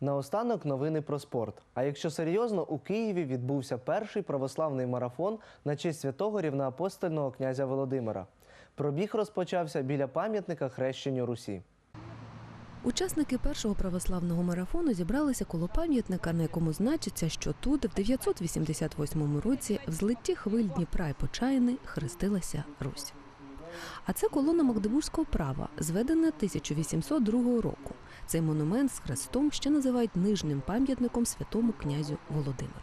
Наостанок новини про спорт. А якщо серйозно, у Києві відбувся перший православний марафон на честь святого рівноапостольного князя Володимира. Пробіг розпочався біля пам'ятника хрещенню Русі. Учасники першого православного марафону зібралися коло пам'ятника, на якому значиться, що тут, в 988 році, в злитті хвиль Дніпра і Почайни хрестилася Русь. А це колона Магдебурзького права, зведена 1802 року. Цей монумент з хрестом ще називають нижнім пам'ятником святому князю Володимиру.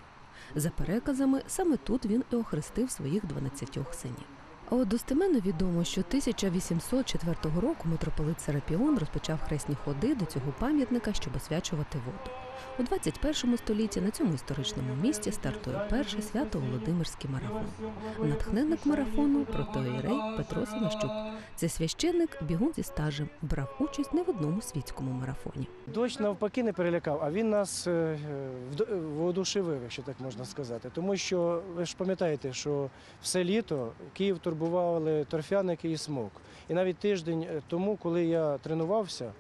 За переказами, саме тут він і охрестив своїх 12 синів. А от достеменно відомо, що 1804 року митрополит Серапіон розпочав хресні ходи до цього пам'ятника, щоб освячувати воду. У 21 столітті на цьому історичному місці стартує перший свято-Володимирський марафон. Натхненник марафону протоїрей Петро Симощук. Це священник, бігун зі стажем, брав участь не в одному світському марафоні. Дощ навпаки не перелякав, а він нас е, вд- воодушевив, якщо так можна сказати. Тому що ви ж пам'ятаєте, що все літо Київ турбували торфяники і смог. І навіть тиждень е, тому, коли я тренувався,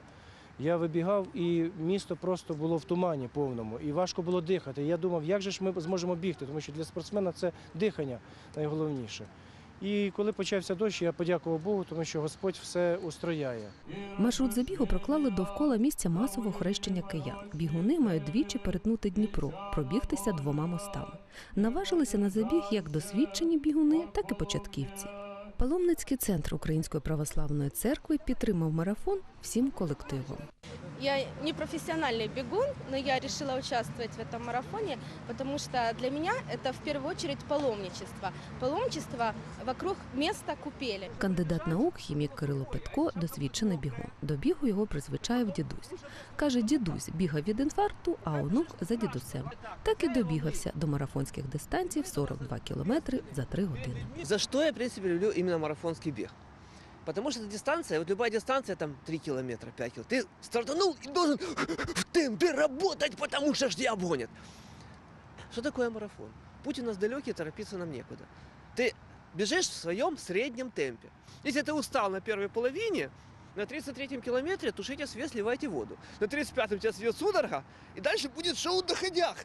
я вибігав, і місто просто було в тумані повному, і важко було дихати. Я думав, як же ж ми зможемо бігти, тому що для спортсмена це дихання найголовніше. І коли почався дощ, я подякував Богу, тому що Господь все устрояє. Маршрут забігу проклали довкола місця масового хрещення киян. Бігуни мають двічі перетнути Дніпро, пробігтися двома мостами. Наважилися на забіг як досвідчені бігуни, так і початківці. Паломницький центр Української православної церкви підтримав марафон всім колективом. Я не профессиональный бегун, но я решила участвовать в этом марафоне, потому что для меня это в первую очередь паломничество. Паломничество вокруг места купели. Кандидат наук, хімік Кирило Петко, досвідчений бігун. До бігу його призвичаїв дідусь. Каже, дідусь бігав від інфаркту, а онук за дідусем. Так і добігався до марафонських дистанцій в 42 кілометри за 3 години. За что я, в принципе, люблю именно марафонский бег? Потому что эта дистанция, вот любая дистанция, там 3 километра, 5 километров, ты стартанул и должен в темпе работать, потому что ж тебя обгонят. Что такое марафон? Путь у нас далекий, торопиться нам некуда. Ты бежишь в своем среднем темпе. Если ты устал на первой половине, на 33-м километре тушите свет, сливайте воду. На 35-м тебя сведет судорога, и дальше будет шоу на ходях.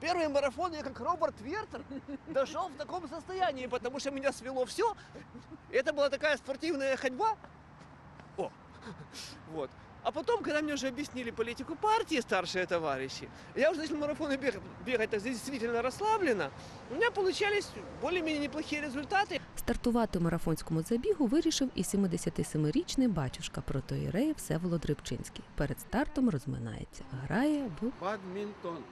Первый марафон я как Роберт Вертер дошел в таком состоянии, потому что меня свело все. Это была такая спортивная ходьба. О, вот. А потом, когда мне уже объяснили политику партии старшие товарищи, я уже начал марафоны бегать, бегать так действительно расслабленно. У меня получались более-менее неплохие результаты. Стартувати у марафонському забігу вирішив і 77-річний батюшка протоїрея Всеволод Рибчинський. Перед стартом розминається, грає в Бадминтон.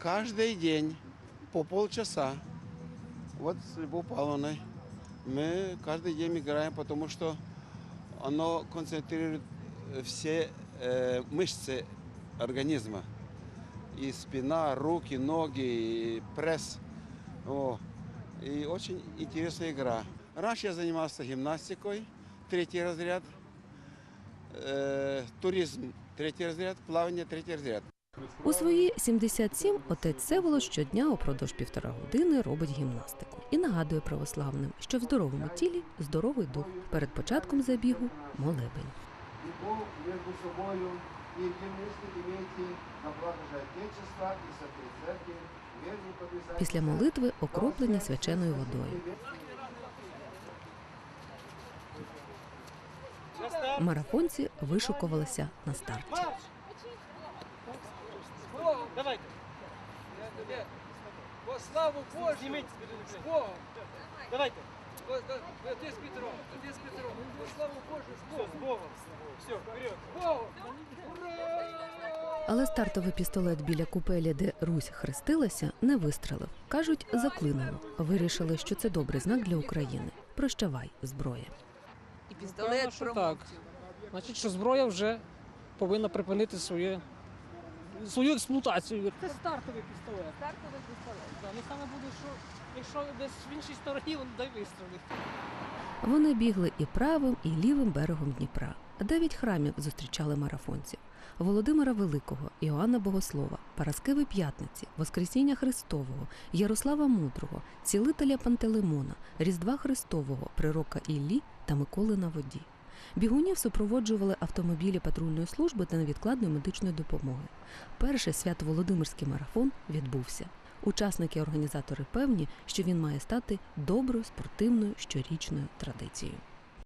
Каждый день по полчаса. Вот с Любовью Павловной мы каждый день играем, потому что оно концентрирует все э, мышцы организма. И спина, руки, ноги, и пресс. О, и очень интересная игра. Раньше я занимался гимнастикой, третий разряд, э, туризм, третий разряд, плавание, третий разряд. У свої 77 отець Всеволод щодня упродовж півтора години робить гімнастику і нагадує православним, що в здоровому тілі здоровий дух. Перед початком забігу молебень. Любовь между собою единомыслие имейте на благо Отечества и Святой Церкви. Після молитви окроплення свяченою водою. Марафонці вишукувалися на старті. Давайте. Во славу Божу! З Богом! Давайте. Во- во- Отець Петро, отець Петро, во славу Божу, з Богом! З Богом! Все, вперед! З Богом! Але стартовий пістолет біля купелі, де Русь хрестилася, не вистрелив. Кажуть, заклинило. Вирішили, що це добрий знак для України. Прощавай, зброя. І пістолет що промовчив. так. Значить, що зброя вже повинна припинити своє, свою експлуатацію. Це стартовий пістолет. Стартовий пістолет. Да, ну саме буде, що якщо десь в іншій стороні, він дай вистрілить. Вони бігли і правим, і лівим берегом Дніпра. Дев'ять храмів зустрічали марафонців: Володимира Великого, Іоанна Богослова, Параскеви П'ятниці, Воскресіння Христового, Ярослава Мудрого, Цілителя Пантелеймона, Різдва Христового, Прирока Іллі та Миколи на воді. Бігунів супроводжували автомобілі патрульної служби та невідкладної медичної допомоги. Перший свято-Володимирський марафон відбувся. Учасники-організатори певні, що він має стати доброю спортивною щорічною традицією.